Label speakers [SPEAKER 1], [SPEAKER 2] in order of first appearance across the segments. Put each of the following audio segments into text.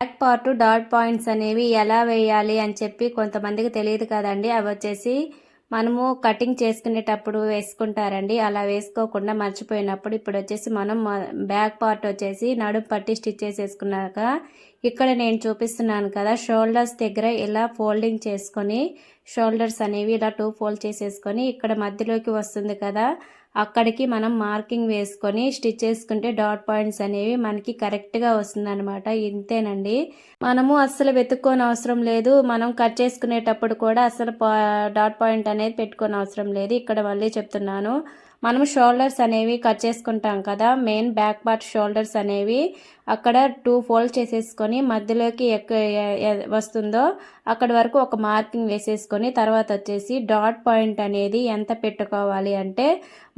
[SPEAKER 1] Back part dot points అనేవి ఎలా వేయాలి అని చెప్పి కొంతమందికి తెలియదు కదండి. అవి వచ్చేసి మనము కటింగ్ చేసుకునేటప్పుడు వేసుకుంటారండి. అలా వేసుకోకుండా మర్చిపోయినప్పుడు ఇప్పుడు వచ్చేసి మనం బ్యాక్ పార్ట్ వచ్చేసి నడుము పట్టి స్టిచ్ చేసేసుకున్నాక ఇక్కడ నేను చూపిస్తున్నాను కదా షోల్డర్స్ దగ్గర ఇలా ఫోల్డింగ్ చేసుకొని షోల్డర్స్ అనేవి ఇలా టూ ఫోల్డ్ చేసేసుకొని ఇక్కడ మధ్యలోకి వస్తుంది కదా అక్కడికి మనం మార్కింగ్ వేసుకొని స్టిచ్ చేసుకుంటే డాట్ పాయింట్స్ అనేవి మనకి కరెక్ట్గా వస్తుంది అనమాట ఇంతేనండి. మనము అస్సలు వెతుక్కోని అవసరం లేదు. మనం కట్ చేసుకునేటప్పుడు కూడా అసలు డాట్ పాయింట్ అనేది పెట్టుకోని అవసరం లేదు. ఇక్కడ మళ్ళీ చెప్తున్నాను. మనం షోల్డర్స్ అనేవి కట్ చేసుకుంటాం కదా. మెయిన్ బ్యాక్ పార్ట్ షోల్డర్స్ అనేవి అక్కడ టూ ఫోల్డ్ చేసేసుకొని మధ్యలోకి ఎక్క వస్తుందో అక్కడ వరకు ఒక మార్కింగ్ వేసేసుకొని తర్వాత వచ్చేసి డాట్ పాయింట్ అనేది ఎంత పెట్టుకోవాలి అంటే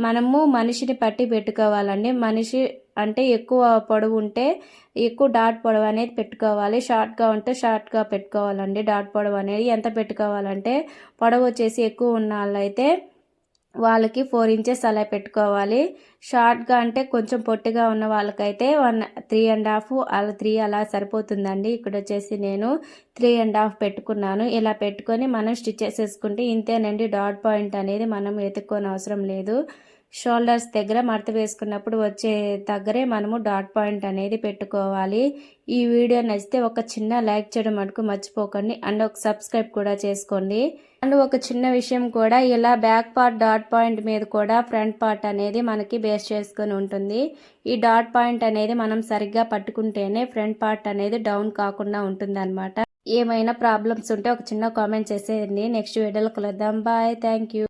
[SPEAKER 1] మనము మనిషిని పట్టి పెట్టుకోవాలండి. మనిషి అంటే ఎక్కువ పొడవు ఉంటే ఎక్కువ డాట్ పొడవు అనేది పెట్టుకోవాలి. షార్ట్గా ఉంటే షార్ట్గా పెట్టుకోవాలండి. డాట్ పొడవు అనేది ఎంత పెట్టుకోవాలంటే పొడవు వచ్చేసి ఎక్కువ ఉన్న వాళ్ళైతే వాళ్ళకి ఫోర్ ఇంచెస్ అలా పెట్టుకోవాలి. షార్ట్గా అంటే కొంచెం పొట్టిగా ఉన్న వాళ్ళకైతే వన్ త్రీ అండ్ హాఫ్ అలా త్రీ అలా సరిపోతుందండి. ఇక్కడ వచ్చేసి నేను త్రీ అండ్ హాఫ్ పెట్టుకున్నాను. ఇలా పెట్టుకొని మనం స్టిచ్ చేసేసుకుంటే ఇంతేనండి. డాట్ పాయింట్ అనేది మనం వెతుక్కోని అవసరం లేదు. షోల్డర్స్ దగ్గర మడత వేసుకున్నప్పుడు వచ్చే దగ్గరే మనము డాట్ పాయింట్ అనేది పెట్టుకోవాలి. ఈ వీడియో నచ్చితే ఒక చిన్న లైక్ చేయడం మటుకు మర్చిపోకండి. అండ్ ఒక సబ్స్క్రైబ్ కూడా చేసుకోండి. అండ్ ఒక చిన్న విషయం కూడా ఇలా బ్యాక్ పార్ట్ డాట్ పాయింట్ మీద కూడా ఫ్రంట్ పార్ట్ అనేది మనకి బేస్ చేసుకొని ఉంటుంది. ఈ డాట్ పాయింట్ అనేది మనం సరిగ్గా పట్టుకుంటేనే ఫ్రంట్ పార్ట్ అనేది డౌన్ కాకుండా ఉంటుంది ఏమైనా ప్రాబ్లమ్స్ ఉంటే ఒక చిన్న కామెంట్ చేసేయండి. నెక్స్ట్ వీడియోలో కలుద్దాం. బాయ్. Thank you.